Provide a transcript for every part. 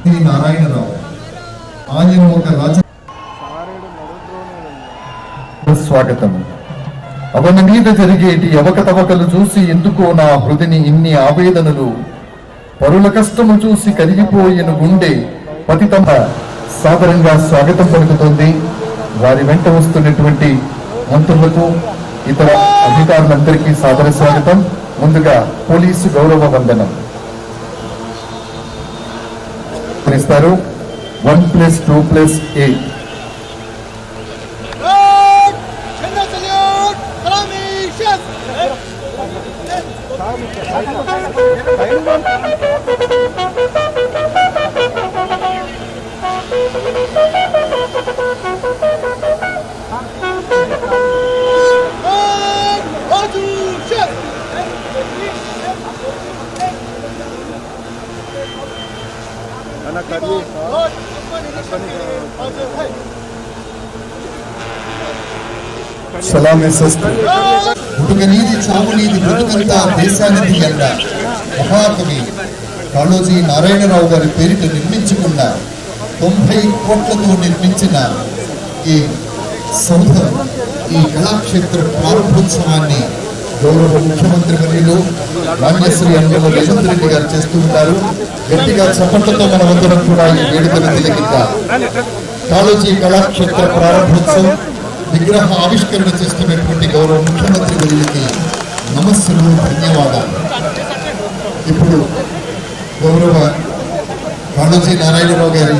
శ్రీ నారాయణరావు. ఆయన ఒక రాజ స్వాగతం. అవని మీద జరిగేటి అవకతవకలు చూసి ఎందుకో నా హృదిని ఇన్ని ఆవేదనలు. పరుల కష్టము చూసి కరిగిపోయిన గుండె పతితమ సాదరంగా స్వాగతం పలుకుతోంది. వారి వెంట వస్తున్నటువంటి మంత్రులకు ఇతర అధికారులందరికీ సాదర స్వాగతం. ముందుగా పోలీసు గౌరవ వందనం. ఇస్తారు one plus two plus eight Salamishes! సలాం చావునీది బ్రతుకంతా దేశానిది ఎండ మహాకవి కాళోజీ నారాయణరావు గారి పేరిట నిర్మించుకున్న తొంభై కోట్లతో నిర్మించిన ఈ సౌధం ఈ కళాక్షేత్ర ప్రారంభోత్సవాన్ని గౌరవ ముఖ్యమంత్రి వర్యులు మాన్యశ్రీ అంగల రేవంత్ రెడ్డి గారు చేస్తూ ఉంటారు. గట్టిగా చప్పట్లతో మనమందరం కూడా ఈ వేడుకను తిలకిద్దాం. కాళోజీ కళాక్షేత్ర ప్రారంభోత్సవం విగ్రహ ఆవిష్కరణ చేస్తున్నటువంటి గౌరవ ముఖ్యమంత్రి వర్యులకి నమస్సులు ధన్యవాదాలు. ఇప్పుడు గౌరవ కాళోజీ నారాయణరావు గారి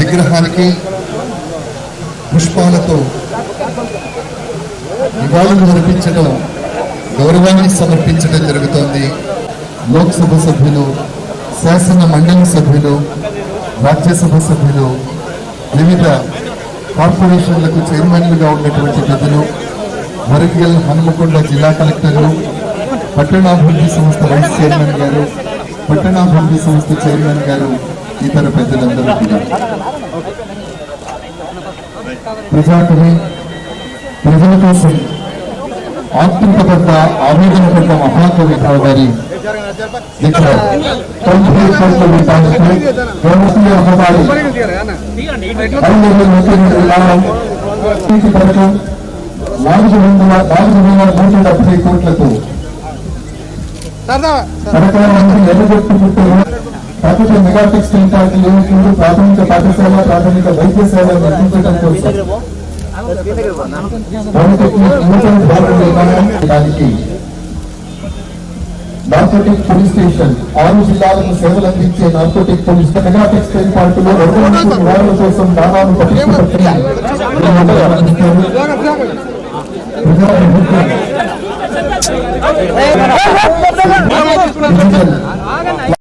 విగ్రహానికి పుష్పాలతో నివాళులు సమర్పించడం గౌరవాన్ని సమర్పించడం జరుగుతోంది. లోక్సభ సభ్యులు శాసన మండలి సభ్యులు రాజ్యసభ సభ్యులు వివిధ కార్పొరేషన్లకు చైర్మన్లుగా ఉన్నటువంటి పెద్దలు వరంగల్ హనుమకొండ జిల్లా కలెక్టర్లు పట్టణాభివృద్ధి సంస్థ వైస్ చైర్మన్ గారు పట్టణాభివృద్ధి సంస్థ చైర్మన్ గారు ఇతర పెద్దలందరూ కూడా. ప్రజాకవి ప్రజల కోసం ఆత్మకపడ్డ ఆవేదన పడ్డ మహాకవి రావు గారి పథకం నాలుగు వందల నాలుగు వేల నూట డెబ్బై కోట్లతో మంత్రి మెగా టెక్స్టైల్ ప్రాథమిక పాఠశాల ప్రాథమిక వైద్య సేవ నిర్మించడం కోసం. నార్కోటిక్ పోలీస్ స్టేషన్ ఆరు జిల్లాలకు సేవలు అందించే నార్కోటిక్ పోలీస్ మెగా టెక్స్టైల్ పార్కులో రెండు నుంచి నివారణ కోసం దాదాపు పట్టించబట్టి ప్రజాప్రభుత్వం డిజిటల్